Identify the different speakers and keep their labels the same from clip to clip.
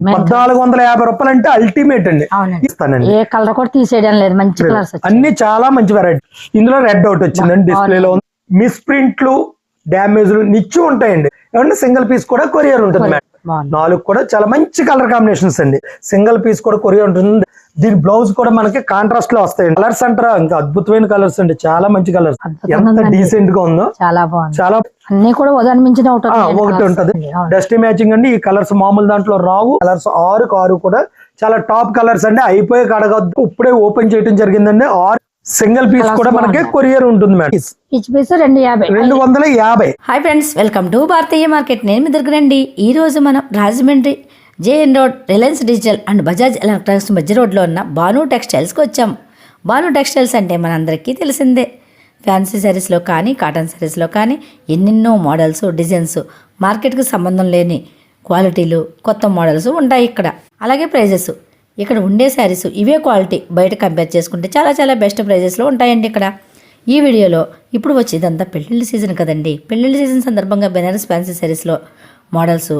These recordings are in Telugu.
Speaker 1: పద్నాలుగు వందల యాభై రూపాయలు అంటే అల్టిమేట్ అండి ఇస్తానండి.
Speaker 2: ఏ కలర్ కూడా తీసేయడం లేదు మంచి కలర్స్
Speaker 1: అన్ని చాలా మంచి వెరైటీ ఇందులో రెడ్ అవుట్ వచ్చిందండి డిస్ప్లే లో మిస్ ప్రింట్లు డ్యామేజ్లు నిత్యం ఉంటాయండి. ఏమంటే సింగిల్ పీస్ కూడా కొరియర్ ఉంటుంది నాలుగు కూడా చాలా మంచి కలర్ కాంబినేషన్స్ అండి. సింగిల్ పీస్ కూడా కొరియర్ ఉంటుంది. దీని బ్లౌజ్ కూడా మనకి కాంట్రాస్ట్లో వస్తాయి. కలర్స్ అంటారా? ఇంకా అద్భుతమైన కలర్స్ అండి. చాలా మంచి కలర్స్ ఎంత. డీసెంట్గా ఉందో.
Speaker 2: చాలా బాగుంది.
Speaker 1: చాలా
Speaker 2: అన్ని కూడా ఒకటి.
Speaker 1: ఉంటది. డస్ట్ మ్యాచింగ్ అండి. ఈ కలర్స్ మామూలు దాంట్లో రావు. కలర్స్ ఆరు ఆరు కూడా చాలా టాప్ కలర్స్ అండి. అయిపోయి కడగద్దు ఇప్పుడే ఓపెన్ చేయడం జరిగిందండి. ఆరు సింగిల్ పీస్ కూడా మనకి. కొరియర్ ఉంటుంది మేడం
Speaker 2: ఈచ్ పీస్ రెండు యాభై.
Speaker 1: రెండు వందల యాభై.
Speaker 3: Hi friends welcome to Bharatiya market నేను మీ దగ్గరండి ఈ రోజు మనం Rajahmundry JN road Reliance digital and Bajaj electronics మధ్య రోడ్లో ఉన్న బాను టెక్స్టైల్స్కి వచ్చాం. బాను టెక్స్టైల్స్ అంటే మనందరికీ తెలిసిందే. ఫ్యాన్సీ శారీస్లో కానీ కాటన్ శారీస్లో కానీ ఎన్నెన్నో మోడల్స్ డిజైన్స్ మార్కెట్కి సంబంధం లేని క్వాలిటీలు కొత్త మోడల్స్ ఉంటాయి ఇక్కడ. అలాగే ప్రైజెస్ ఇక్కడ ఉండే శారీస్ ఇవే క్వాలిటీ బయట కంపేర్ చేసుకుంటే చాలా చాలా బెస్ట్ ప్రైజెస్లో ఉంటాయండి ఇక్కడ. ఈ వీడియోలో ఇప్పుడు వచ్చేదంతా పెళ్ళిళ్ళ సీజన్ కదండి. పెళ్ళిళ్ళ సీజన్ సందర్భంగా బెనారస్ ఫ్యాన్సీ శారీస్లో మోడల్స్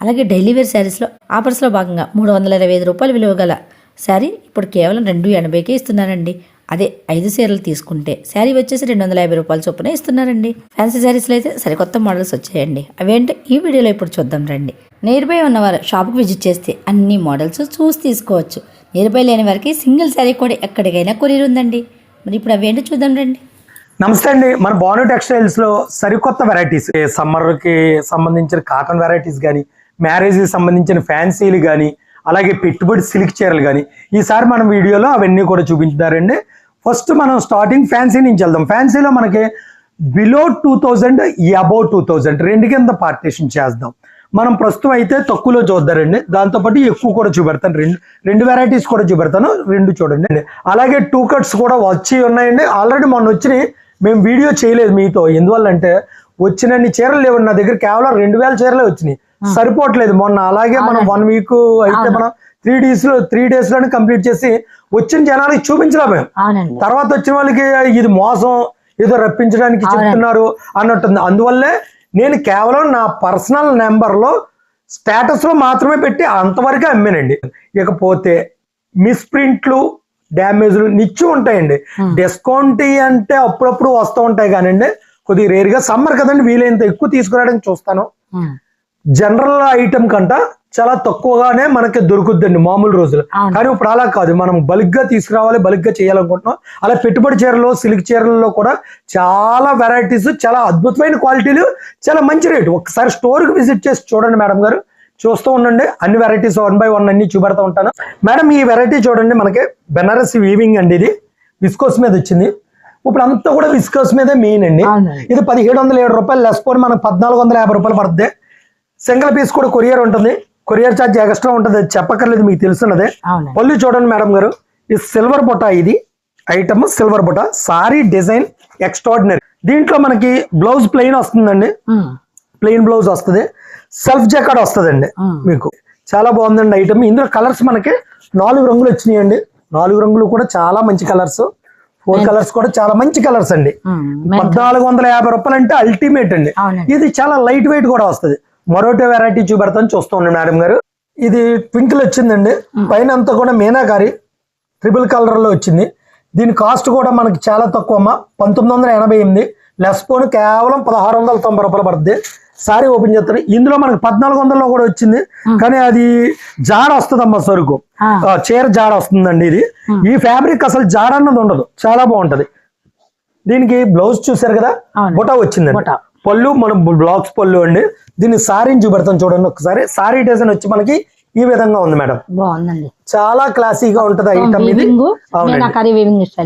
Speaker 3: అలాగే డైలీ వేర్ శారీస్లో ఆఫర్స్లో భాగంగా మూడు వందల ఇరవై ఐదు రూపాయలు విలువ గల శారీ ఇప్పుడు కేవలం రెండు ఎనభైకే ఇస్తున్నానండి అదే ఐదు చీరలు తీసుకుంటే శారీ వచ్చేసి రెండు వందల యాభై రూపాయల చొప్పున ఇస్తున్నారండి. ఫ్యాన్సీ శారీస్లో అయితే సరికొత్త మోడల్స్ వచ్చాయండి. అవేంటో? ఈ వీడియోలో ఇప్పుడు చూద్దాం రండి. నియర్ బై ఉన్నవారు షాప్కి విజిట్ చేస్తే అన్ని మోడల్స్ చూసి తీసుకోవచ్చు. నియర్ బై లేని వారికి సింగిల్ శారీ కూడా ఎక్కడికైనా కొరియర్ ఉందండి. మరి ఇప్పుడు అవేంటో చూద్దాం రండి.
Speaker 1: నమస్తే అండి. మన బాను టెక్స్టైల్స్లో సరికొత్త వెరైటీస్ సమ్మర్కి సంబంధించిన కాటన్ వెరైటీస్ కానీ మ్యారేజ్కి సంబంధించిన ఫ్యాన్సీలు కానీ అలాగే పెట్టుబడి సిల్క్ చీరలు కానీ ఈసారి మనం వీడియోలో అవన్నీ కూడా చూపించారండి ఫస్ట్ మనం స్టార్టింగ్ ఫ్యాన్సీ నుంచి వెళ్దాం. ఫ్యాన్సీలో మనకి below two thousand above two thousand రెండు కింద పార్టీషన్ చేద్దాం. మనం ప్రస్తుతం అయితే తక్కువలో చూద్దారండి. దాంతోపాటు ఎక్కువ కూడా చూపెడతాను. రెండు రెండు వెరైటీస్ కూడా చూపెడతాను. రెండు చూడండి. అలాగే టూ కట్స్ కూడా వచ్చి ఉన్నాయండి. ఆల్రెడీ మొన్న వచ్చినాయి మేము వీడియో చేయలేదు మీతో. ఎందువల్ల అంటే వచ్చినన్ని చీరలు లేవు నా దగ్గర కేవలం రెండు వేల చీరలే వచ్చినాయి సరిపోవట్లేదు. మొన్న అలాగే మనం వన్ వీక్ అయితే మనం త్రీ డేస్లో త్రీ డేస్లోనే కంప్లీట్ చేసి వచ్చిన జనాలకి చూపించలేము తర్వాత వచ్చిన వాళ్ళకి ఇది మోసం ఏదో రప్పించడానికి చెప్తున్నారు అన్నట్టుంది. అందువల్లే నేను కేవలం నా పర్సనల్ నెంబర్లో స్టేటస్లో మాత్రమే పెట్టి అంతవరకే అమ్మానండి. ఇకపోతే మిస్ప్రింట్లు డ్యామేజ్లు నిత్యం ఉంటాయండి. డిస్కౌంట్ అంటే అప్పుడప్పుడు వస్తూ ఉంటాయి కానండి. కొద్దిగా రేరుగా సమ్మర్ కదండి వీలైనంత ఎక్కువ తీసుకురావడానికి చూస్తాను. జనరల్ ఐటమ్ కంట చాలా తక్కువగానే మనకి దొరుకుద్దండి మామూలు రోజులు. కానీ ఇప్పుడు అలా కాదు. మనం బల్క్గా తీసుకురావాలి బల్క్గా చేయాలనుకుంటున్నాం. అలా పెట్టుబడి చీరలు సిల్క్ చీరల్లో కూడా చాలా వెరైటీస్ చాలా అద్భుతమైన క్వాలిటీలు చాలా మంచి రేటు ఒకసారి స్టోర్కి విజిట్ చేసి చూడండి మేడం గారు. చూస్తూ ఉండండి. అన్ని వెరైటీస్ వన్ బై వన్ అన్ని చూపెడతా ఉంటాను. మేడం ఈ వెరైటీ చూడండి మనకి. బెనారస్ వీవింగ్ అండి ఇది. విస్కోస్ మీద వచ్చింది. ఇప్పుడు అంతా కూడా విస్కోస్ మీదే మెయిన్ అండి. ఇది పదిహేడు వందల ఏడు రూపాయలు. లెస్ పోని మనకు పద్నాలుగు వందల యాభై రూపాయలు పడుతుంది సింగిల్ పీస్ కూడా కొరియర్ ఉంటుంది. కొరియర్ ఛార్జ్ ఎక్స్ట్రా ఉంటుంది. అది చెప్పక్కర్లేదు మీకు తెలుసున్నదే. పళ్ళు చూడండి మేడం గారు. ఇది సిల్వర్ బుట్ట ఇది. ఐటమ్ సిల్వర్ బుట్ట. Sari design extraordinary. దీంట్లో మనకి బ్లౌజ్ ప్లెయిన్ వస్తుందండి. ప్లెయిన్ బ్లౌజ్ వస్తుంది. సెల్ఫ్ జాకెట్ వస్తుందండి. మీకు. చాలా బాగుందండి ఐటమ్ ఇందులో కలర్స్ మనకి నాలుగు రంగులు వచ్చినాయండి. నాలుగు రంగులు కూడా చాలా మంచి కలర్స్. ఫోర్ కలర్స్ కూడా చాలా మంచి కలర్స్ అండి. పద్నాలుగు వందల యాభై రూపాయలు అంటే అల్టిమేట్ అండి ఇది చాలా లైట్ వెయిట్ కూడా వస్తుంది. మరోటి వెరైటీ చూపెడతాను చూస్తూ ఉండండి మేడం గారు. ఇది ట్వింకిల్ వచ్చిందండి. పైన అంతా కూడా మీనాకారి ట్రిపుల్ కలర్లో వచ్చింది. దీని కాస్ట్ కూడా మనకి చాలా తక్కువ అమ్మా పంతొమ్మిది వందల ఎనభై ఎనిమిది. లెస్ పోను కేవలం పదహారు వందల తొంభై రూపాయలు పడుతుంది సారీ ఓపెన్ చేస్తారు ఇందులో మనకి పద్నాలుగు వందల్లో కూడా వచ్చింది. కానీ అది జాడ వస్తుందమ్మా సరుకు. చీర జాడ వస్తుందండి ఇది. ఈ ఫ్యాబ్రిక్ అసలు జాడ అన్నది ఉండదు. చాలా బాగుంటది. దీనికి బ్లౌజ్ చూసారు కదా. బుటా వచ్చిందండి.
Speaker 2: బుటా.
Speaker 1: పళ్ళు మనం బ్లాక్స్ పళ్ళు అండి. దీన్ని సారీని చూపెడతాం చూడండి ఒకసారి. సారీ డిజైన్ వచ్చి మనకి ఈ విధంగా ఉంది మేడం.
Speaker 2: బాగుందండి.
Speaker 1: చాలా క్లాసీగా ఉంటది ఐటమ్ ఇది.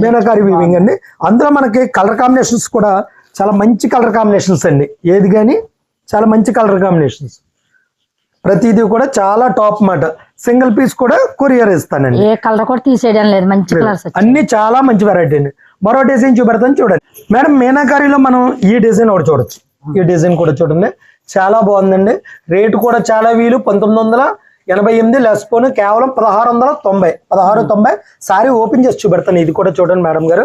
Speaker 2: మీనాకారి వీవింగ్
Speaker 1: అండి. అందులో మనకి కలర్ కాంబినేషన్స్ కూడా చాలా మంచి కలర్ కాంబినేషన్స్ అండి. ఏది కానీ చాలా మంచి కలర్ కాంబినేషన్స్ ప్రతిదీ కూడా చాలా టాప్ మాట. సింగిల్ పీస్ కూడా కొరియర్ ఇస్తానండి.
Speaker 2: ఏ కలర్ కూడా తీసేయడం లేదు. మంచి కలర్స్
Speaker 1: అన్ని చాలా మంచి వెరైటీ అండి. మరో డిజైన్ చూపెడతాను చూడండి. మేడం మీనాకారిలో మనం ఈ డిజైన్ ఒకటి చూడొచ్చు. ఈ డిజైన్ కూడా చూడండి. చాలా బాగుందండి. రేటు కూడా చాలా వీలు. పంతొమ్మిది వందల ఎనభై ఎనిమిది లెస్ పోను కేవలం పదహారు వందల తొంభై. పదహారు తొంభై. సారీ ఓపెన్ చేసి చూపెడతాను. ఇది కూడా చూడండి మేడం గారు.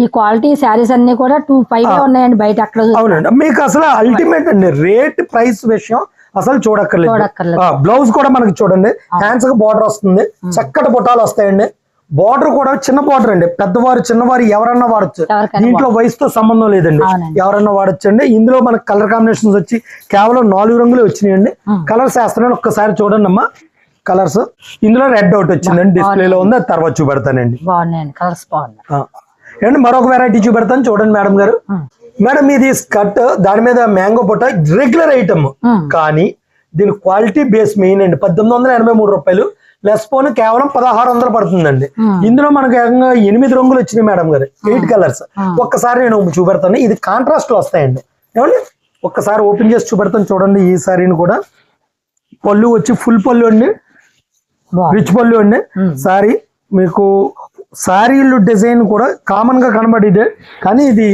Speaker 2: ఈ క్వాలిటీ శారీస్ అన్ని కూడా టూ ఫైవ్ ఉన్నాయండి బయట అక్కడ.
Speaker 1: అవునండి. మీకు అసలు అల్టిమేట్ అండి. రేట్ ప్రైస్ విషయం అసలు చూడక్కర్లేదు.
Speaker 2: చూడక్కర్లేదు.
Speaker 1: బ్లౌజ్ కూడా మనకి చూడండి. హ్యాండ్స్కి బార్డర్ వస్తుంది. చక్కటి బుట్టాలు వస్తాయండి. బార్డర్ కూడా చిన్న బార్డర్ అండి. పెద్దవారు చిన్నవారు ఎవరన్నా వాడచ్చు. దీంట్లో వయసుతో సంబంధం లేదండి. ఎవరన్నా వాడచ్చు అండి ఇందులో మనకి కలర్ కాంబినేషన్స్ వచ్చి కేవలం నాలుగు రంగులు వచ్చినాయండి. కలర్స్ వేస్తున్నాను. ఒక్కసారి చూడండి అమ్మా కలర్స్. ఇందులో రెడ్ అవుట్ వచ్చిందండి. డిస్ప్లేలో ఉంది. అది తర్వాత చూపెడతానండి.
Speaker 2: కలర్స్
Speaker 1: మరొక వెరైటీ చూపెడతాను. చూడండి మేడం గారు. మేడం ఇది స్కర్ట్ దాని మీద మ్యాంగో పొట్ట రెగ్యులర్ ఐటమ్. కానీ దీని క్వాలిటీ బేస్ మెయిన్ అండి. పద్దెనిమిది వందల ఎనభై మూడు రూపాయలు. లెస్ పోన్ కేవలం పదహారు వందలు పడుతుందండి. ఇందులో మనకి ఏకంగా ఎనిమిది రంగులు వచ్చినాయి మేడం గారు. ఎయిట్ కలర్స్ ఒక్కసారి నేను చూపెడతాను. ఇది కాంట్రాస్ట్లో వస్తాయండి. ఏమండి? ఒక్కసారి ఓపెన్ చేసి చూపెడతాను చూడండి ఈ సారీని కూడా. పళ్ళు వచ్చి ఫుల్ పళ్ళు అండి. రిచ్ పళ్ళు అండి. సారీ మీకు సారీలు డిజైన్ కూడా కామన్గా కనబడేదే కానీ ఇది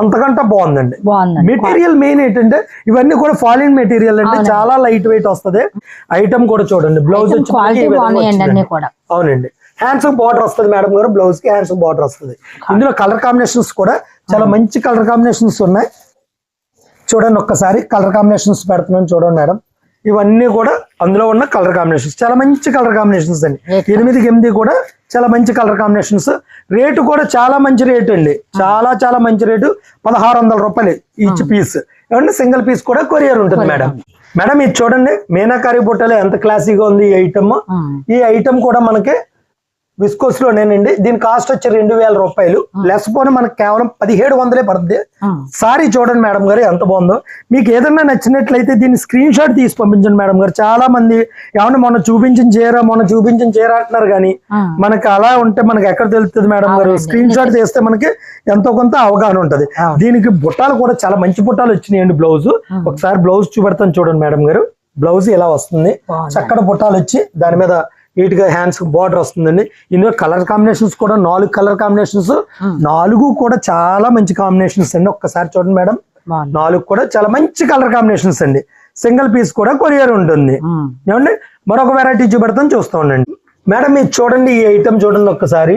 Speaker 1: అంతకంటే బాగుందండి. మెటీరియల్ మెయిన్ ఏంటంటే ఇవన్నీ కూడా ఫాలిన్ మెటీరియల్ అంటే చాలా లైట్ వెయిట్ వస్తది. ఐటమ్ కూడా చూడండి బ్లౌజ్ అవునండి. హ్యాండ్స్ బార్డర్ వస్తుంది మేడం గారు బ్లౌజ్కి హ్యాండ్స్ బార్డర్ వస్తుంది. ఇందులో కలర్ కాంబినేషన్స్ కూడా చాలా మంచి కలర్ కాంబినేషన్స్ ఉన్నాయి. చూడండి ఒక్కసారి కలర్ కాంబినేషన్స్ పెడుతున్నాను చూడండి మేడం. ఇవన్నీ కూడా అందులో ఉన్న కలర్ కాంబినేషన్స్ చాలా మంచి కలర్ కాంబినేషన్స్ అండి. ఎనిమిదికి ఎనిమిది కూడా చాలా మంచి కలర్ కాంబినేషన్స్. రేటు కూడా చాలా మంచి రేటు అండి. చాలా చాలా మంచి రేటు. పదహారు వందల రూపాయలు ఈచ్ పీస్. ఏమంటే సింగిల్ పీస్ కూడా కొరియర్ ఉంటుంది మేడం. మేడం ఇది చూడండి. మీనాకారి బుట్టలో ఎంత క్లాసీగా ఉంది ఈ ఐటమ్. ఈ ఐటమ్ కూడా మనకి విస్కోస్ లోనేనండి దీని కాస్ట్ వచ్చి రెండు వేల రూపాయలు. లెస్ పోనీ మనకి కేవలం పదిహేడు వందలే పడుతుంది. సారీ చూడండి మేడం గారు ఎంత బాగుందో. మీకు ఏదన్నా నచ్చినట్లయితే దీన్ని స్క్రీన్ షాట్ తీసి పంపించండి మేడం గారు. చాలా మంది ఏమన్నా మొన్న చూపించిన చీర మొన్న చూపించిన చీర అంటున్నారు కానీ. మనకి అలా ఉంటే మనకి ఎక్కడ తెలుస్తుంది మేడం గారు. స్క్రీన్ షాట్ తీస్తే మనకి ఎంతో కొంత అవగాహన ఉంటది. దీనికి బుట్టాలు కూడా చాలా మంచి బుట్టాలు వచ్చినాయండి బ్లౌజ్. ఒకసారి బ్లౌజ్ చూపెడతాను చూడండి మేడం గారు. బ్లౌజ్ ఇలా వస్తుంది. చక్కటి బుట్టాలు వచ్చి దాని మీద నీట్గా హ్యాండ్స్ బార్డర్ వస్తుందండి. ఇందులో కలర్ కాంబినేషన్స్ కూడా నాలుగు కలర్ కాంబినేషన్స్ నాలుగు కూడా చాలా మంచి కాంబినేషన్స్ అండి. ఒక్కసారి చూడండి మేడం. నాలుగు కూడా చాలా మంచి కలర్ కాంబినేషన్స్ అండి. సింగిల్ పీస్ కూడా కొరియర్ ఉంటుంది. ఏమండి? మరొక వెరైటీ చూపెడతాను చూస్తూ ఉండండి మేడం ఇది చూడండి ఈ ఐటమ్ చూడండి ఒక్కసారి.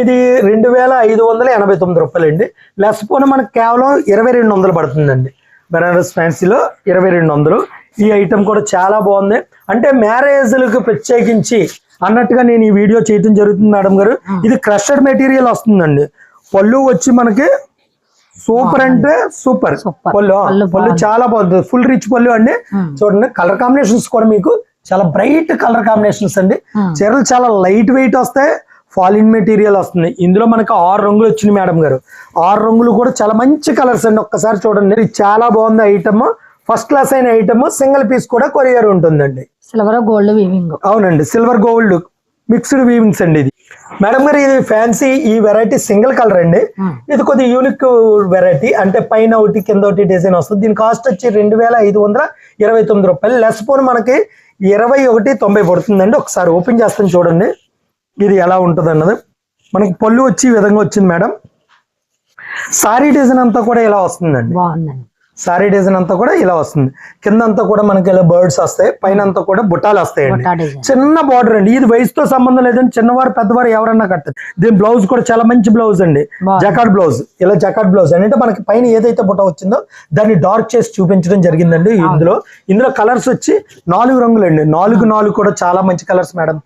Speaker 1: ఇది రెండు వేల ఐదు వందల ఎనభై తొమ్మిది రూపాయలు అండి లెస్ పోన మనకు కేవలం ఇరవై రెండు వందలు పడుతుందండి. బెనారస్ ఫ్యాన్సీలో ఇరవై రెండు వందలు. ఈ ఐటమ్ కూడా చాలా బాగుంది. అంటే మ్యారేజ్లకు ప్రత్యేకించి అన్నట్టుగా నేను ఈ వీడియో చేయడం జరుగుతుంది మేడం గారు. ఇది క్రషడ్ మెటీరియల్ వస్తుందండి. పళ్ళు వచ్చి మనకి సూపర్ అంటే సూపర్. పళ్ళు
Speaker 2: పళ్ళు
Speaker 1: చాలా బాగుంటుంది ఫుల్ రిచ్ పళ్ళు అండి. చూడండి కలర్ కాంబినేషన్స్ కూడా మీకు చాలా బ్రైట్ కలర్ కాంబినేషన్స్ అండి. చీరలు చాలా లైట్ వెయిట్ వస్తాయి. ఫాలిన్ మెటీరియల్ వస్తుంది. ఇందులో మనకి ఆరు రంగులు వచ్చినాయి మేడం గారు. ఆరు రంగులు కూడా చాలా మంచి కలర్స్ అండి. ఒక్కసారి చూడండి. ఇది చాలా బాగుంది ఐటమ్ ఫస్ట్ క్లాస్ అయిన ఐటమ్ సింగిల్ పీస్ కూడా కొరియర్ ఉంటుందండి.
Speaker 2: సిల్వర్ గోల్డ్ వీవింగ్
Speaker 1: అవునండి సిల్వర్ గోల్డ్ మిక్స్డ్ వీవింగ్స్ అండి ఇది. మేడం గారు ఇది ఫ్యాన్సీ ఈ వెరైటీ సింగిల్ కలర్ అండి. ఇది కొద్ది యూనిక్ వెరైటీ అంటే పైన ఒకటి కింద ఒకటి డిజైన్ వస్తుంది. దీని కాస్ట్ వచ్చి రెండు వేల ఐదు వందల ఇరవై తొమ్మిది రూపాయలు. లెస్ పోన్ మనకి ఇరవై ఒకటి తొంభై పడుతుందండి. ఒకసారి ఓపెన్ చేస్తాను చూడండి. ఇది ఎలా ఉంటుంది అన్నది మనకి పళ్ళు వచ్చి ఈ విధంగా వచ్చింది మేడం సారీ డిజైన్ అంతా కూడా ఇలా వస్తుందండి.
Speaker 2: బాగుందండి.
Speaker 1: సారీ డిజైన్ అంతా కూడా ఇలా వస్తుంది. కింద అంతా కూడా మనకి ఇలా బర్డ్స్ వస్తాయి పైన అంతా కూడా బుట్టాలు వస్తాయండి. చిన్న బార్డర్ అండి. ఇది వయసుతో సంబంధం లేదండి. చిన్నవారు పెద్దవారు ఎవరన్నా కట్టదు దీని బ్లౌజ్ కూడా చాలా మంచి బ్లౌజ్ అండి. జకాట్ బ్లౌజ్ ఇలా జకాట్ బ్లౌజ్ అంటే మనకి పైన ఏదైతే బుట్ట వచ్చిందో దాన్ని డార్క్ చేసి చూపించడం జరిగిందండి ఇందులో. ఇందులో కలర్స్ వచ్చి నాలుగు రంగులు అండి నాలుగు నాలుగు కూడా చాలా మంచి కలర్స్ మేడం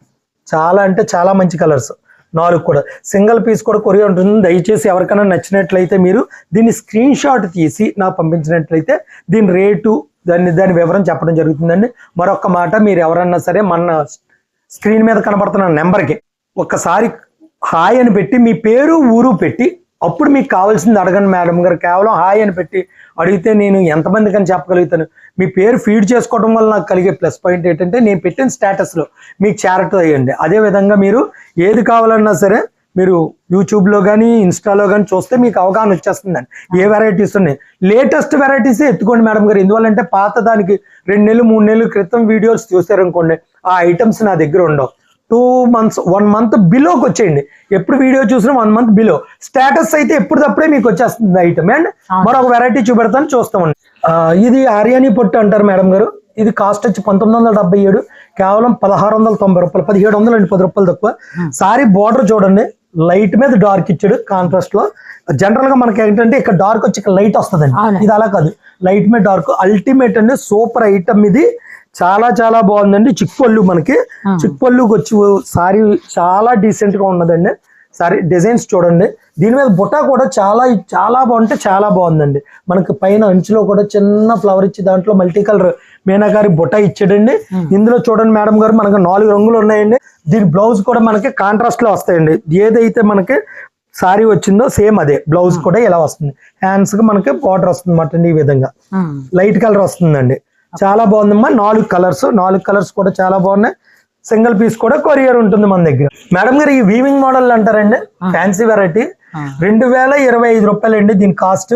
Speaker 1: చాలా అంటే చాలా మంచి కలర్స్ నాలుగు కూడా. సింగిల్ పీస్ కూడా కొరియర్ ఉంటుంది. దయచేసి ఎవరికైనా నచ్చినట్లయితే మీరు దీన్ని స్క్రీన్ షాట్ తీసి నాకు పంపించినట్లయితే దీని రేటు దాన్ని దాని వివరం చెప్పడం జరుగుతుందండి. మరొక మాట మీరు ఎవరన్నా సరే మన స్క్రీన్ మీద కనబడుతున్న నెంబర్కి ఒక్కసారి హాయ్ అని పెట్టి మీ పేరు ఊరు పెట్టి అప్పుడు మీకు కావాల్సింది అడగండి మేడం గారు. కేవలం హాయ్ అని పెట్టి అడిగితే నేను ఎంతమందికి అని చెప్పగలుగుతాను? మీ పేరు ఫీడ్ చేసుకోవడం వల్ల నాకు కలిగే ప్లస్ పాయింట్ ఏంటంటే నేను పెట్టిన స్టేటస్లో మీకు చేరటం అయ్యండి. అదే విధంగా మీరు ఏది కావాలన్నా సరే మీరు యూట్యూబ్లో కానీ ఇన్స్టాలో కానీ చూస్తే మీకు అవగాహన వచ్చేస్తుందండి. ఏ వెరైటీస్ ఉన్నాయి? లేటెస్ట్ వెరైటీస్ ఎత్తుకోండి మేడం గారు. ఎందువల్లంటే పాత దానికి రెండు నెలలు మూడు నెలల క్రితం వీడియోస్ చూసారనుకోండి ఆ ఐటమ్స్ నా దగ్గర ఉండవు. టూ మంత్స్ వన్ మంత్ బిలోకి వచ్చేయండి. ఎప్పుడు వీడియో చూసినా వన్ మంత్ బిలో. స్టేటస్ అయితే ఎప్పుడప్పుడే మీకు వచ్చేస్తుంది ఐటమ్ అండ్ మరొక వెరైటీ చూపెడతాను చూస్తామండి. ఇది ఆర్యాని పొట్టు అంటారు మేడం గారు. ఇది కాస్ట్ వచ్చి పంతొమ్మిది వందల డెబ్బై ఏడు కేవలం పదహారు వందల తొంభై రూపాయలు పదిహేడు వందలు అండి పది రూపాయలు తక్కువ. సారీ బార్డర్ చూడండి లైట్ మీద డార్క్ ఇచ్చాడు కాంట్రాస్ట్లో. జనరల్గా మనకి ఏంటంటే ఇక్కడ డార్క్ వచ్చి ఇక్కడ లైట్ వస్తుందండి.
Speaker 2: అవును.
Speaker 1: ఇది అలా కాదు. లైట్ మీద డార్క్ అల్టిమేట్ అండి సూపర్ ఐటమ్ ఇది. చాలా చాలా బాగుందండి. చిక్పళ్ళు మనకి. చిక్పళ్ళుకి వచ్చి సారీ చాలా డీసెంట్గా ఉన్నదండి. సారీ డిజైన్స్ చూడండి. దీని మీద బుట్ట కూడా చాలా చాలా బాగుంటే చాలా బాగుందండి. మనకి పైన అంచులో కూడా చిన్న ఫ్లవర్ ఇచ్చి దాంట్లో మల్టీ కలర్ మీనాకారి బుట్ట ఇచ్చాడండి. ఇందులో చూడండి మేడం గారు మనకి నాలుగు రంగులు ఉన్నాయండి. దీని బ్లౌజ్ కూడా మనకి కాంట్రాస్ట్లో వస్తాయండి. ఏదైతే మనకి సారీ వచ్చిందో సేమ్ అదే. బ్లౌజ్ కూడా ఇలా వస్తుంది. హ్యాండ్స్కి మనకి బార్డర్ వస్తుంది ఈ విధంగా. లైట్ కలర్ వస్తుందండి. చాలా బాగుందమ్మా నాలుగు కలర్స్ నాలుగు కలర్స్ కూడా చాలా బాగున్నాయి. సింగిల్ పీస్ కూడా కొరియర్ ఉంటుంది మన దగ్గర. మేడం గారు ఈ వీవింగ్ మోడల్ అంటారండి. ఫ్యాన్సీ వెరైటీ రెండు వేల ఇరవై ఐదు రూపాయలు అండి దీని కాస్ట్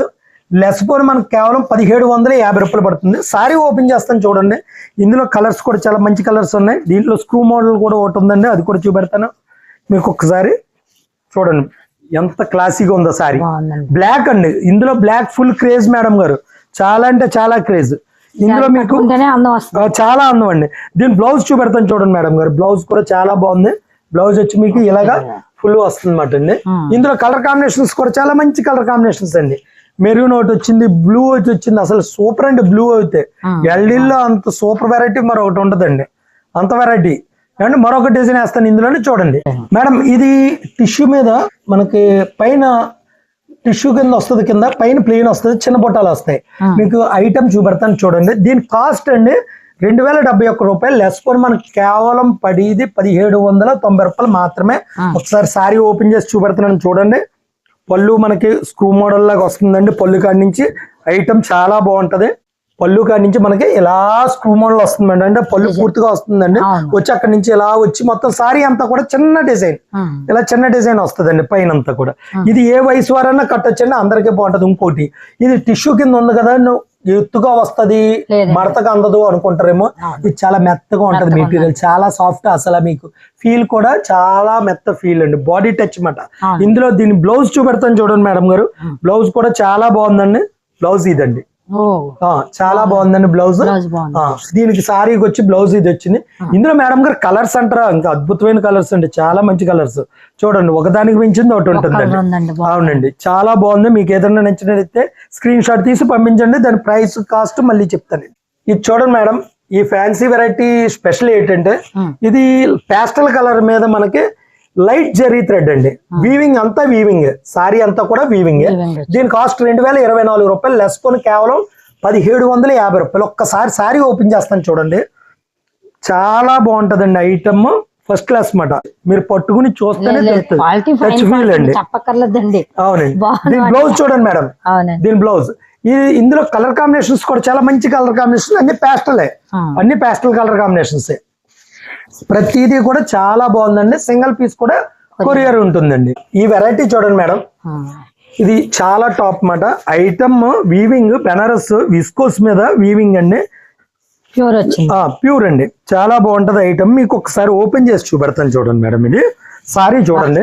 Speaker 1: లెస్ పోని మనకు కేవలం పదిహేడు వందల యాభై రూపాయలు పడుతుంది. సారీ ఓపెన్ చేస్తాను చూడండి. ఇందులో కలర్స్ కూడా చాలా మంచి కలర్స్ ఉన్నాయి. దీంట్లో స్క్రూ మోడల్ కూడా ఒకటి ఉందండి. అది కూడా చూపెడతాను. మీకు ఒక్కసారి చూడండి. ఎంత క్లాసీగా ఉందో సారీ బ్లాక్ అండి. ఇందులో బ్లాక్ ఫుల్ క్రేజ్ మేడం గారు. చాలా అంటే చాలా క్రేజ్ ఇందులో మీకు చాలా అందం అండి. దీని బ్లౌజ్ చూపెడతాను చూడండి మేడం గారు. బ్లౌజ్ కూడా చాలా బాగుంది. బ్లౌజ్ వచ్చి మీకు ఇలాగా ఫుల్ వస్తుంది అనమాట అండి. ఇందులో కలర్ కాంబినేషన్స్ కూడా చాలా మంచి కలర్ కాంబినేషన్స్ అండి. మెరూన్ ఒకటి వచ్చింది బ్లూ ఒకటి వచ్చింది. అసలు సూపర్ అండి బ్లూ అయితే. ఎల్డీల్లో అంత సూపర్ వెరైటీ మరి ఒకటి ఉంటదండి అంత వెరైటీ. అండ్ మరొక డిజైన్ వేస్తాను ఇందులోనే చూడండి. మేడం ఇది టిష్యూ మీద మనకి పైన టిష్యూ కింద వస్తుంది కింద పైన ప్లెయిన్ వస్తుంది చిన్న బొట్టాలు వస్తాయి. మీకు ఐటమ్ చూపెడతాను చూడండి. దీని కాస్ట్ అండి రెండు వేల డెబ్బై ఒక్క రూపాయలు లెస్ పోని మనకి కేవలం పడిది పదిహేడు వందల తొంభై రూపాయలు మాత్రమే. ఒకసారి సారీ ఓపెన్ చేసి చూపెడుతున్నాను చూడండి. పళ్ళు మనకి స్క్రూ మోడల్ లాగా వస్తుందండి. పళ్ళు కాడి నుంచి ఐటమ్ చాలా బాగుంటది. పళ్ళు కాడి నుంచి మనకి ఇలా స్క్రూ మోడల్ వస్తుందండి అంటే పళ్ళు పూర్తిగా వస్తుందండి. వచ్చి అక్కడి నుంచి ఇలా వచ్చి మొత్తం సారీ అంతా కూడా చిన్న డిజైన్. ఇలా చిన్న డిజైన్ వస్తుందండి పైన అంతా కూడా ఇది ఏ వయసు వారైనా కట్టొచ్చండి. అందరికీ బాగుంటది ఇంకోటి. ఇది టిష్యూ కింద ఉంది కదా నువ్వు ఎత్తుగా వస్తది. మడతగా అందదు అనుకుంటారేమో. ఇది చాలా మెత్తగా ఉంటది మెటీరియల్ చాలా సాఫ్ట్ అసలు మీకు. ఫీల్ కూడా చాలా మెత్త ఫీల్ అండి. బాడీ టచ్ మాట. ఇందులో దీని బ్లౌజ్ చూపెడతాను చూడండి మేడం గారు. బ్లౌజ్ కూడా చాలా బాగుందండి. బ్లౌజ్ ఇదండి. చాలా బాగుందండి బ్లౌజ్. దీనికి సారీకి వచ్చి బ్లౌజ్ ఇది వచ్చింది. ఇందులో మేడం గారు కలర్స్ అంటారా? ఇంకా అద్భుతమైన కలర్స్ అండి. చాలా మంచి కలర్స్. చూడండి ఒకదానికి మించింది ఒకటి ఉంటుందండి.
Speaker 2: బాగుంది.
Speaker 1: అవునండి. చాలా బాగుంది. మీకు ఏదైనా నచ్చినట్లయితే స్క్రీన్ షాట్ తీసి పంపించండి. దాని ప్రైస్ కాస్ట్ మళ్ళీ చెప్తాను. ఇది చూడండి మేడం ఈ ఫ్యాన్సీ వెరైటీ స్పెషల్ ఏంటంటే. ఇది పేస్టల్ కలర్ మీద మనకి లైట్ జెరీ థ్రెడ్ అండి. వీవింగ్ అంతా వీవింగ్. సారీ అంతా కూడా వీవింగ్. దీని కాస్ట్ రెండు వేల ఇరవై నాలుగు రూపాయలు. లెస్ పోని కేవలం పదిహేడు వందల యాభై రూపాయలు. ఒక్కసారి సారీ ఓపెన్ చేస్తాను చూడండి. చాలా బాగుంటదండి ఐటమ్. ఫస్ట్ క్లాస్ మాట. మీరు పట్టుకుని చూస్తేనే తెలుస్తుంది. అండి.
Speaker 2: చెప్పక్కర్లేదండి.
Speaker 1: అవునండి. దీని బ్లౌజ్ చూడండి మేడం. దీని బ్లౌజ్ ఇది ఇందులో కలర్ కాంబినేషన్స్ కూడా చాలా మంచి కలర్ కాంబినేషన్ అన్ని ప్యాస్టలే
Speaker 2: Hmm.
Speaker 1: అన్ని ప్యాస్టల్ కలర్ కాంబినేషన్స్ ప్రతిదీ కూడా చాలా బాగుందండి. సింగిల్ పీస్ కూడా కొరియర్ ఉంటుందండి. ఈ వెరైటీ చూడండి మేడం. ఇది చాలా టాప్ మాట ఐటమ్ వీవింగ్ బెనారస్ విస్కోస్ మీద వీవింగ్ అండి.
Speaker 2: ప్యూర్
Speaker 1: ప్యూర్ అండి. చాలా బాగుంటది ఐటమ్. మీకు ఒకసారి ఓపెన్ చేసి చూపెడతాను చూడండి మేడం ఇది. సారీ చూడండి.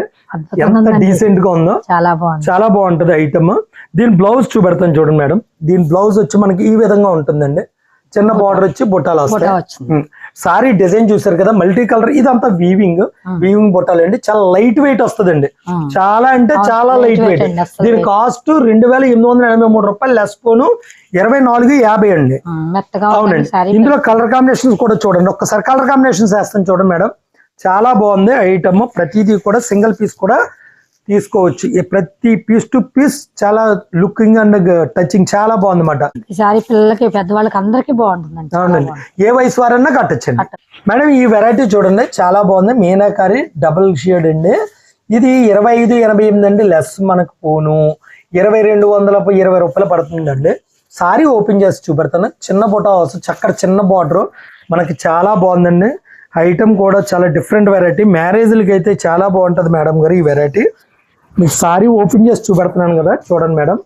Speaker 1: ఎంత. డీసెంట్గా ఉందో.
Speaker 2: చాలా బాగుంది.
Speaker 1: చాలా బాగుంటది ఐటమ్. దీని బ్లౌజ్ చూపెడతాను చూడండి మేడం. దీని బ్లౌజ్ వచ్చి మనకి ఈ విధంగా ఉంటుందండి. చిన్న బార్డర్ వచ్చి బుట్టాలు
Speaker 2: బుట్ట
Speaker 1: వస్తాయి. సారీ డిజైన్ చూసారు కదా మల్టీ కలర్ ఇదంతా వీవింగ్ వీవింగ్ బుట్టాలు అండి. చాలా లైట్ వెయిట్ వస్తుందండి.
Speaker 2: ఉమ్.
Speaker 1: చాలా అంటే చాలా లైట్ వెయిట్ దీని కాస్ట్ రెండు వేల ఎనిమిది వందల ఎనభై మూడు రూపాయలు లెస్ పోను ఇరవై నాలుగు యాభై అండి. అవునండి. ఇందులో కలర్ కాంబినేషన్స్ కూడా చూడండి. ఒక్కసారి కలర్ కాంబినేషన్స్ వేస్తాను చూడండి మేడం. చాలా బాగుంది ఐటమ్ ప్రతిదీ కూడా సింగిల్ పీస్ కూడా తీసుకోవచ్చు. ప్రతి పీస్ టు పీస్ చాలా లుకింగ్ అండ్ టచింగ్ చాలా బాగుంది అన్నమాట
Speaker 2: ఈ సారీ పిల్లలకి పెద్దవాళ్ళకి అందరికి
Speaker 1: అవునండి.
Speaker 2: బాగుంది.
Speaker 1: ఏ వయసు వారన్నా కట్టచ్చండి. మేడం ఈ వెరైటీ చూడండి చాలా బాగుంది. మీనాకారి డబుల్ షేడ్ అండి. ఇది ఇరవై ఐదు ఎనభై ఎనిమిది అండి. లెస్ మనకు పోను. ఇరవై రెండు వందల ఇరవై రూపాయలు పడుతుందండి. సారీ ఓపెన్ చేసి చూపెడతాను. చిన్న బుట్ట వస్తుంది చక్కటి చిన్న బార్డర్. మనకి చాలా బాగుందండి. ఐటమ్ కూడా చాలా డిఫరెంట్ వెరైటీ మ్యారేజ్లకి అయితే చాలా బాగుంటుంది మేడం గారు ఈ వెరైటీ మీకు సారీ ఓపెన్ చేసి చూపెడుతున్నాను కదా చూడండి మేడం.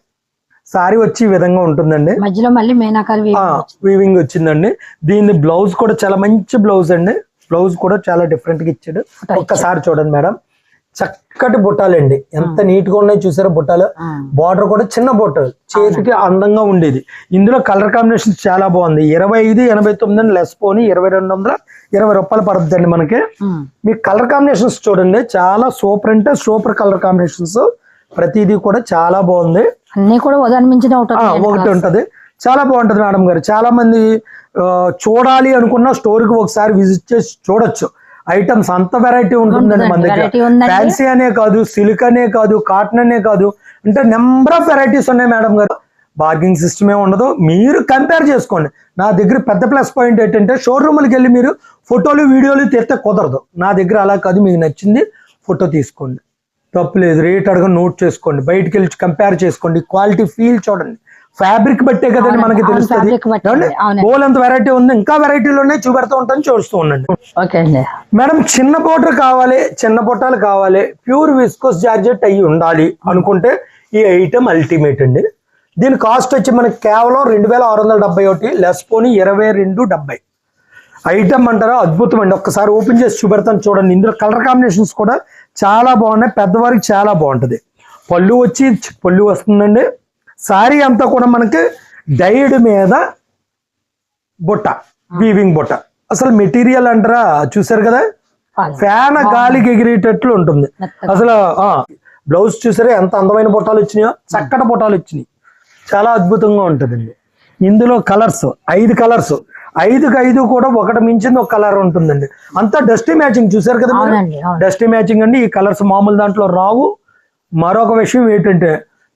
Speaker 1: సారీ వచ్చి ఈ విధంగా ఉంటుందండి.
Speaker 2: మధ్యలో మళ్ళీ మీనాకారి వీవింగ్ వచ్చింది.
Speaker 1: వీవింగ్ వచ్చిందండి. దీని బ్లౌజ్ కూడా చాలా మంచి బ్లౌజ్ అండి. బ్లౌజ్ కూడా చాలా డిఫరెంట్గా ఇచ్చాడు. ఒక్కసారి చూడండి మేడం. చక్కటి బుట్టాలండి. ఎంత నీట్గా ఉన్నాయి చూసారా బుట్టాలు? బార్డర్ కూడా చిన్న బుట్టలు చేతికి అందంగా ఉండేది. ఇందులో కలర్ కాంబినేషన్ చాలా బాగుంది. ఇరవై ఐదు ఎనభై తొమ్మిది అని లెస్ పోని ఇరవై రెండు వందల ఇరవై రూపాయలు పడుతుందండి మనకి. మీ కలర్ కాంబినేషన్స్ చూడండి. చాలా సూపర్ అంటే సూపర్ కలర్ కాంబినేషన్స్. ప్రతిదీ కూడా చాలా బాగుంది.
Speaker 2: అన్ని కూడా మించిన ఒకటి
Speaker 1: ఉంటది. చాలా బాగుంటది మేడం గారు. చాలా మంది చూడాలి అనుకున్న స్టోర్కి ఒకసారి విజిట్ చేసి చూడొచ్చు. ఐటమ్స్ అంత వెరైటీ ఉంటుందండి మన దగ్గర. ఫ్యాన్సీ అనే కాదు సిల్క్ అనే కాదు కాటన్ అనే కాదు అంటే నెంబర్ ఆఫ్ వెరైటీస్ ఉన్నాయి మేడం గారు. బార్గింగ్ సిస్టమ్ ఉండదు. మీరు కంపేర్ చేసుకోండి. నా దగ్గర పెద్ద ప్లస్ పాయింట్ ఏంటంటే షోరూమ్కి వెళ్ళి మీరు ఫోటోలు వీడియోలు తీస్తే కుదరదు. నా దగ్గర అలా కాదు మీకు నచ్చింది ఫోటో తీసుకోండి. తప్పులేదు రేట్ అడగ నోట్ చేసుకోండి. బయటికి వెళ్ళి కంపేర్ చేసుకోండి. క్వాలిటీ ఫీల్ చూడండి. ఫ్యాబ్రిక్ బట్టే కదండి మనకి తెలుస్తుంది. బోల్ అంత వెరైటీ ఉంది ఇంకా వెరైటీలు ఉన్నాయి చూపెడతా ఉంటాను చూస్తూ ఉండండి. మేడం చిన్న బోర్డర్ కావాలి చిన్న పొట్టాలు కావాలి ప్యూర్ విస్కోస్ జార్జెట్ అయ్యి ఉండాలి అనుకుంటే ఈ ఐటమ్ అల్టిమేట్ అండి. దీని కాస్ట్ వచ్చి మనకి కేవలం రెండు వేల ఆరు వందల డెబ్బై ఒకటి లెస్ పోని ఇరవై రెండు డెబ్బై. ఐటమ్ అంటారా అద్భుతం అండి. ఒక్కసారి ఓపెన్ చేసి చూపెడతాను చూడండి. ఇందులో కలర్ కాంబినేషన్స్ కూడా చాలా బాగున్నాయి. పెద్దవారికి చాలా బాగుంటుంది. పళ్ళు వచ్చి పళ్ళు వస్తుందండి. సారీ అంతా కూడా మనకి డైడ్ మీద బుట్ట వీవింగ్ బుట్ట. అసలు మెటీరియల్ అంటారా? చూసారు కదా. ఫ్యాన్ గాలికి ఎగిరేటట్లు ఉంటుంది. అసలు బ్లౌజ్ చూసారా? ఎంత అందమైన బుట్టాలు వచ్చినాయో? చక్కటి బుట్టాలు వచ్చినాయి. చాలా అద్భుతంగా ఉంటుందండి. ఇందులో కలర్స్ ఐదు కలర్స్ ఐదుకి ఐదు కూడా ఒకటి మించింది ఒక కలర్ ఉంటుందండి. అంతా డస్టీ మ్యాచింగ్ చూసారు కదా. డస్టీ మ్యాచింగ్ అండి. ఈ కలర్స్ మామూలు దాంట్లో రావు. మరొక విషయం ఏంటంటే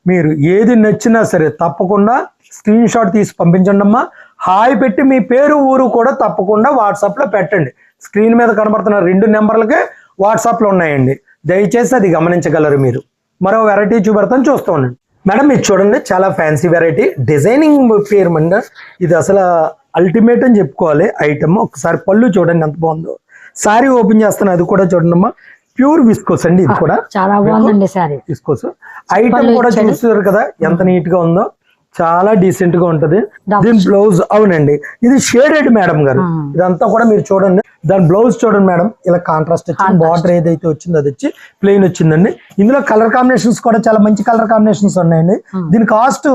Speaker 1: మీరు ఏది నచ్చినా సరే తప్పకుండా స్క్రీన్ షాట్ తీసి పంపించండి అమ్మా. హాయ్ పెట్టి మీ పేరు ఊరు కూడా తప్పకుండా వాట్సాప్లో పెట్టండి. స్క్రీన్ మీద కనబడుతున్న రెండు నెంబర్లకే వాట్సాప్లో ఉన్నాయండి. దయచేసి అది గమనించగలరు మీరు. మరో వెరైటీ చూపెడతాను చూస్తూ ఉండండి. మేడం ఇది చూడండి చాలా ఫ్యాన్సీ వెరైటీ డిజైనింగ్ పేరు మండ ఇది అసలు అల్టిమేట్ అని చెప్పుకోవాలి. ఐటమ్ ఒకసారి పళ్ళు చూడండి ఎంత బాగుందో. సారీ ఓపెన్ చేస్తాను అది కూడా చూడండి అమ్మా. ప్యూర్ విస్కోస్ అండి ఇది కూడా.
Speaker 2: చాలా బాగుందండి సారీ
Speaker 1: తీసుకోవచ్చు ఐటమ్ కూడా చూస్తారు కదా ఎంత నీట్గా ఉందో. చాలా డీసెంట్గా ఉంటది. దీని బ్లౌజ్ అవునండి. ఇది షేడెడ్ మేడం గారు. ఇదంతా కూడా మీరు చూడండి. దాని బ్లౌజ్ చూడండి మేడం ఇలా కాంట్రాస్ట్ వచ్చింది బార్డర్ ఏదైతే వచ్చిందో అది వచ్చి ప్లెయిన్ వచ్చిందండి. ఇందులో కలర్ కాంబినేషన్స్ కూడా చాలా మంచి కలర్ కాంబినేషన్స్ ఉన్నాయండి. దీని కాస్ట్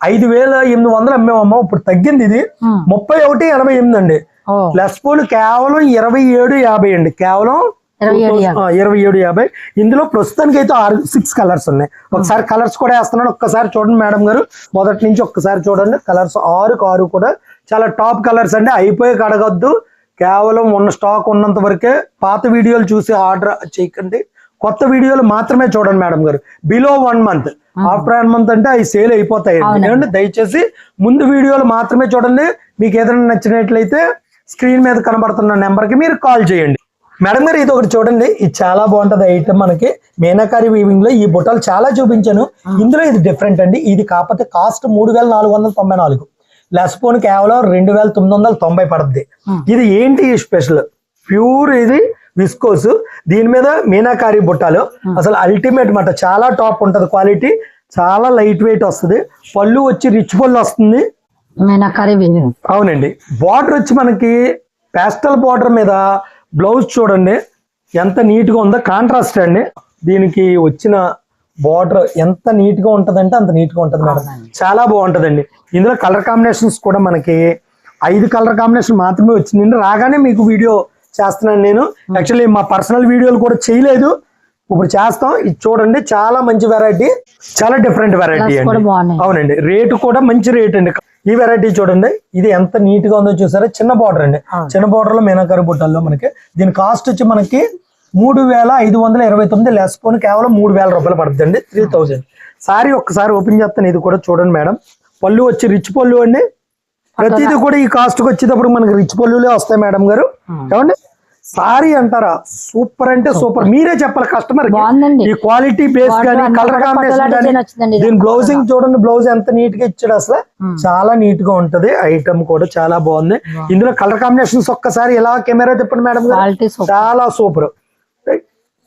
Speaker 1: ఐదు వేల ఎనిమిది వందలు అమ్మేమమ్మా. ఇప్పుడు తగ్గింది ఇది.
Speaker 2: Hmm.
Speaker 1: ముప్పై ఒకటి ఎనభై ఎనిమిది అండి. ప్లస్ పూలు కేవలం ఇరవై ఏడు యాభై అండి. కేవలం
Speaker 2: ఇరవై ఏడు యాభై.
Speaker 1: ఇందులో ప్రస్తుతానికి అయితే ఆరు సిక్స్ కలర్స్ ఉన్నాయి. ఒకసారి కలర్స్ కూడా వేస్తున్నాను. ఒక్కసారి చూడండి మేడం గారు. మొదటి నుంచి ఒక్కసారి చూడండి. కలర్స్ ఆరు ఆరు కూడా చాలా టాప్ కలర్స్ అండి. అయిపోయి కడగొద్దు. కేవలం ఉన్న స్టాక్ ఉన్నంత వరకే పాత వీడియోలు చూసి ఆర్డర్ చేయకండి. కొత్త వీడియోలు మాత్రమే చూడండి మేడం గారు. Below one month after one month అంటే అవి సేల్ అయిపోతాయి దయచేసి ముందు వీడియోలు మాత్రమే చూడండి. మీకు ఏదైనా నచ్చినట్లయితే స్క్రీన్ మీద కనబడుతున్న నెంబర్కి మీరు కాల్ చేయండి. మేడం గారు ఇది ఒకటి చూడండి. ఇది చాలా బాగుంటది ఐటమ్ మనకి. మీనాకారి వీవింగ్లో ఈ బుట్టలు చాలా చూపించాను. ఇందులో ఇది డిఫరెంట్ అండి. ఇది కాకపోతే కాస్ట్ మూడు వేల నాలుగు వందల తొంభై నాలుగు. లెస్ పోన్ కేవలం రెండు వేల తొమ్మిది వందల తొంభై పడుద్ది. ఇది ఏంటి స్పెషల్ ప్యూర్ ఇది విస్కోస్ దీని మీద మీనాకారి బుట్టాలు. అసలు అల్టిమేట్ మాట. చాలా టాప్ ఉంటది క్వాలిటీ చాలా లైట్ వెయిట్ వస్తుంది. పళ్ళు వచ్చి రిచ్ పళ్ళు వస్తుంది.
Speaker 2: మీనాకారి
Speaker 1: అవునండి. బార్డర్ వచ్చి మనకి పేస్టల్ బార్డర్ మీద బ్లౌజ్ చూడండి ఎంత నీట్గా ఉందో కాంట్రాస్ట్ అండి. దీనికి వచ్చిన బార్డర్ ఎంత నీట్గా ఉంటదంటే అంత నీట్గా ఉంటది మేడం. చాలా బాగుంటదండి. ఇందులో కలర్ కాంబినేషన్స్ కూడా మనకి ఐదు కలర్ కాంబినేషన్ మాత్రమే వచ్చింది రాగానే మీకు వీడియో చేస్తున్నాను నేను. యాక్చువల్లీ మా పర్సనల్ వీడియోలు కూడా చేయలేదు. ఇప్పుడు చేస్తాం. ఇది చూడండి చాలా మంచి వెరైటీ చాలా డిఫరెంట్ వెరైటీ అండి. అవునండి. రేటు కూడా మంచి రేట్ అండి. ఈ వెరైటీ చూడండి. ఇది ఎంత నీట్గా ఉందో చూసారా? చిన్న బార్డర్ అండి. చిన్న బార్డర్లో మీనాకరి బుట్టల్లో మనకి. దీని కాస్ట్ వచ్చి మనకి మూడు వేల ఐదు వందల ఇరవై తొమ్మిది లెస్ పోని. కేవలం మూడు వేల రూపాయలు పడుతుంది అండి త్రీ థౌజండ్ సారీ ఒక్కసారి ఓపెన్ చేస్తాను. ఇది కూడా చూడండి మేడం. పళ్ళు వచ్చి రిచ్ పళ్ళు అండి. ప్రతిదీ కూడా ఈ కాస్ట్కి వచ్చేటప్పుడు మనకి రిచ్ పళ్ళులే వస్తాయి మేడం గారు. ఏమండి? సారీ అంటారా? సూపర్ అంటే సూపర్. మీరే చెప్పాలి కస్టమర్. ఈ క్వాలిటీ బేస్ కానీ కలర్ కాంబినేషన్. దీని బ్లౌజింగ్ చూడండి బ్లౌజ్ ఎంత నీట్గా ఇచ్చాడు అసలు. చాలా నీట్గా ఉంటది. ఐటమ్ కూడా చాలా బాగుంది. ఇందులో కలర్ కాంబినేషన్స్ ఒక్కసారి ఎలా కెమెరా తిప్పండి మేడం చాలా సూపర్.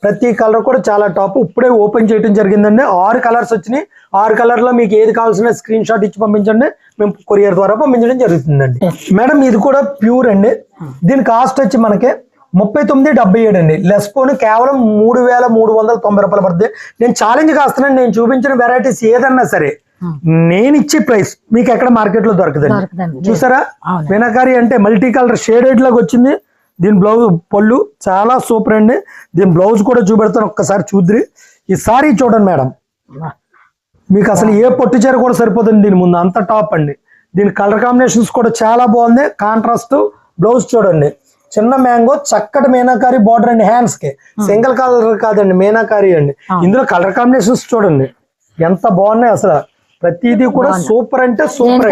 Speaker 1: ప్రతి కలర్ కూడా చాలా టాప్ ఇప్పుడే ఓపెన్ చేయడం జరిగిందండి. ఆరు కలర్స్ వచ్చినాయి. ఆరు కలర్లో మీకు ఏది కావాల్సిన స్క్రీన్ షాట్ ఇచ్చి పంపించండి. మేము కొరియర్ ద్వారా పంపించడం జరుగుతుందండి. మేడం ఇది కూడా ప్యూర్ అండి. దీని కాస్ట్ వచ్చి మనకి ముప్పై తొమ్మిది డెబ్బై ఏడు అండి. లెస్పోన్ కేవలం మూడు వేల మూడు వందల తొంభై రూపాయలు పడుతుంది. నేను ఛాలెంజ్ కాస్తున్నాను. నేను చూపించిన వెరైటీస్ ఏదన్నా సరే నేను ఇచ్చే ప్రైస్ మీకు ఎక్కడ మార్కెట్లో దొరకదండి. చూసారా. వినకారి అంటే మల్టీ కలర్ షేడెడ్ లాగా వచ్చింది. దీని బ్లౌజ్ పళ్ళు చాలా సూపర్ అండి. దీని బ్లౌజ్ కూడా చూపెడతాను. ఒక్కసారి చూద్రి ఈ సారీ చూడండి మేడం. మీకు అసలు ఏ పొట్టు చీర కూడా సరిపోతుంది దీని ముందు. అంత టాప్ అండి. దీని కలర్ కాంబినేషన్స్ కూడా చాలా బాగుంది. కాంట్రాస్ట్ బ్లౌజ్ చూడండి. చిన్న మ్యాంగో చక్కటి మీనాకారి బార్డర్ అండి హ్యాండ్స్కి. సింగిల్ కలర్ కాదండి మీనాకారి అండి. ఇందులో కలర్ కాంబినేషన్స్ చూడండి. ఎంత బాగున్నాయి అసలు. ప్రతిదీ కూడా సూపర్ అంటే సూపర్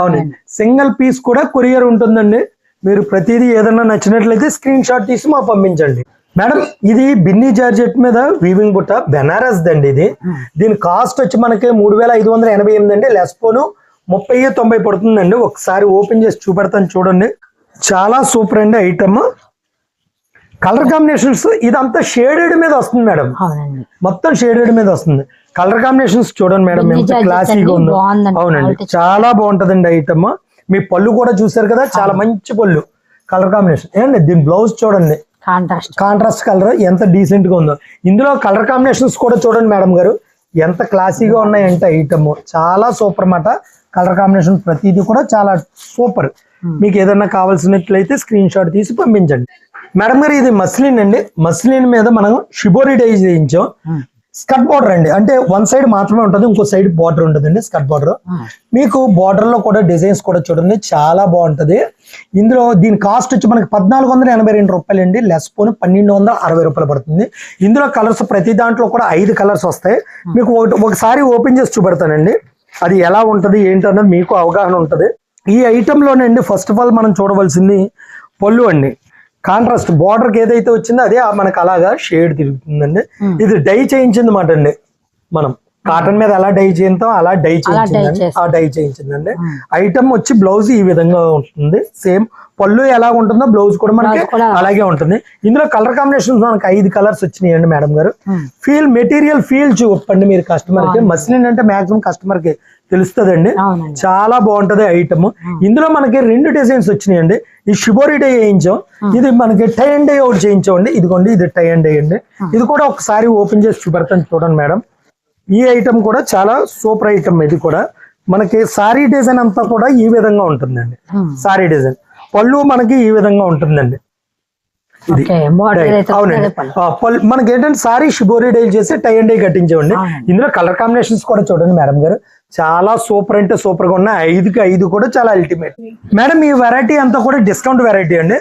Speaker 1: అవునండి. సింగిల్ పీస్ కూడా కొరియర్ ఉంటుందండి. మీరు ప్రతిదీ ఏదైనా నచ్చినట్లయితే స్క్రీన్ షాట్ తీసి మాకు పంపించండి. మేడం ఇది బిన్నీ జార్జెట్ మీద వీవింగ్ బుట్ట బెనారస్ దండి ఇది. దీని కాస్ట్ వచ్చి మనకి మూడు వేల ఐదు వందల ఎనభై ఎనిమిది అండి. లెస్పోను ముప్పై తొంభై పడుతుందండి. ఒకసారి ఓపెన్ చేసి చూపెడతాను చూడండి. చాలా సూపర్ అండి ఐటమ్. కలర్ కాంబినేషన్స్ ఇదంతా షేడెడ్ మీద వస్తుంది మేడం. మొత్తం షేడెడ్ మీద వస్తుంది. కలర్ కాంబినేషన్స్ చూడండి మేడం ఎంత క్లాసీగా ఉందో. అవునండి. చాలా బాగుంటదండి ఐటమ్. మీ పళ్ళు కూడా చూసారు కదా చాలా మంచి పళ్ళు. Colour combination. ఏండి దీని బ్లౌజ్ చూడండి.
Speaker 2: కాంట్రాస్ట్
Speaker 1: కాంట్రాస్ట్ కలర్ ఎంత డీసెంట్గా ఉందో. ఇందులో కలర్ కాంబినేషన్స్ కూడా చూడండి మేడం గారు. ఎంత క్లాసీగా ఉన్నాయంటే ఐటమ్. చాలా సూపర్ మాట కలర్ కాంబినేషన్ ప్రతిదీ కూడా చాలా సూపర్. మీకు ఏదైనా కావాల్సినట్లయితే స్క్రీన్ షాట్ తీసి పంపించండి. మేడం గారు ఇది మస్లిన్ అండి. మస్లిన్ మీద మనం షిబోరి డై చేయించాం. స్కర్ట్ బార్డర్ అండి. అంటే వన్ సైడ్ మాత్రమే ఉంటుంది ఇంకో సైడ్ బార్డర్ ఉంటుందండి స్కర్ట్ బార్డర్ మీకు బార్డర్లో కూడా డిజైన్స్ కూడా చూడండి చాలా బాగుంటది. ఇందులో దీని కాస్ట్ వచ్చి మనకి పద్నాలుగు వందల ఎనభై రెండు రూపాయలు అండి లెస్ పోను పన్నెండు వందల అరవై రూపాయలు పడుతుంది. ఇందులో కలర్స్ ప్రతి దాంట్లో కూడా ఐదు కలర్స్ వస్తాయి. మీకు ఒకటి ఒకసారి ఓపెన్ చేసి చూపెడతానండి. అది ఎలా ఉంటది ఏంటన్నది మీకు అవగాహన ఉంటది. ఈ ఐటమ్ లోనండి ఫస్ట్ ఆఫ్ ఆల్ మనం చూడవలసింది పళ్ళు అండి. కాంట్రాస్ట్ బార్డర్కి ఏదైతే వచ్చిందో అదే మనకు అలాగా షేడ్ తిరుగుతుందండి. ఇది డై చేయించింది మాట అండి మనం. కాటన్ మీద ఎలా డై చేయించాం అలా డై చేయించిందండి.
Speaker 2: చేస్తాం.
Speaker 1: ఆ డై చేయించిందండి. ఐటమ్ వచ్చి బ్లౌజ్ ఈ విధంగా ఉంటుంది. సేమ్ పళ్ళు ఎలా ఉంటుందో బ్లౌజ్ కూడా మనకి అలాగే ఉంటుంది. ఇందులో కలర్ కాంబినేషన్స్ మనకి ఐదు కలర్స్ వచ్చినాయండి మేడం గారు. ఫీల్ మెటీరియల్ ఫీల్ చూపండి మీరు కస్టమర్కి. మస్లిన్ అంటే మాక్సిమం కస్టమర్కి తెలుస్తుందండి. చాలా బాగుంటది ఐటమ్ ఇందులో మనకి రెండు డిజైన్స్ వచ్చినాయండి. ఈ షిబోరి డై చేయించాం. ఇది మనకి టై అండ్ డై ఒకటి చేయించామండి. ఇదిగోండి ఇది టై అండ్ డై అండి. ఇది కూడా ఒకసారి ఓపెన్ చేసి చూపెడతాను చూడండి మేడం. ఈ ఐటమ్ కూడా చాలా సూపర్ ఐటమ్ ఇది కూడా. మనకి సారీ డిజైన్ అంతా కూడా ఈ విధంగా ఉంటుందండి. సారీ డిజైన్ పళ్ళు మనకి ఈ విధంగా ఉంటుందండి. అవునండి. మనకి ఏంటంటే సారీ షిబోరి డైల్ చేసి టై అండ్ డై కట్టించామండి.
Speaker 2: అవునండి.
Speaker 1: ఇందులో కలర్ కాంబినేషన్స్ కూడా చూడండి మేడం గారు. చాలా సూపర్ అంటే సూపర్గా ఉన్నాయి ఐదుకి ఐదు కూడా చాలా అల్టిమేట్ మేడం ఈ వెరైటీ అంతా కూడా డిస్కౌంట్ వెరైటీ అండి.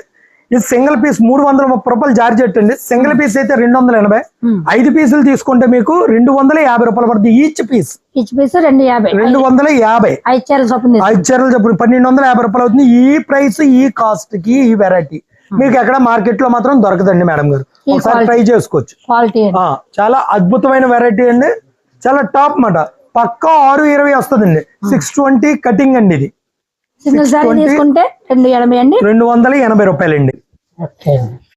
Speaker 1: ఇది సింగిల్ పీస్ మూడు వందల ముప్పై రూపాయలు జార్జెట్ అండి. సింగిల్ పీస్ అయితే రెండు వందల ఎనభై. ఐదు పీసులు తీసుకుంటే మీకు రెండు వందల యాభై రూపాయలు పడుతుంది ఈచ్ పీస్
Speaker 2: ఈచ్ పీస్ రెండు యాభై.
Speaker 1: రెండు వందల యాభై.
Speaker 2: ఐదు చీరలు చొప్పున తీసుకో.
Speaker 1: ఐదు చీరలు చెప్పు పన్నెండు వందల యాభై రూపాయలు అవుతుంది. ఈ ప్రైస్ ఈ కాస్ట్కి ఈ వెరైటీ మీకు ఎక్కడ మార్కెట్లో మాత్రం దొరకదండి మేడం గారు. ఒకసారి. ట్రై చేసుకోవచ్చు. చాలా అద్భుతమైన వెరైటీ అండి. చాలా టాప్ మాట. పక్కా ఆరు ఇరవై వస్తుందండి. సిక్స్ ట్వంటీ కటింగ్ అండి ఇది.
Speaker 2: సింగిల్ సారీ
Speaker 1: 620.
Speaker 2: తీసుకుంటే రెండు
Speaker 1: వందల ఎనభై రూపాయలండి.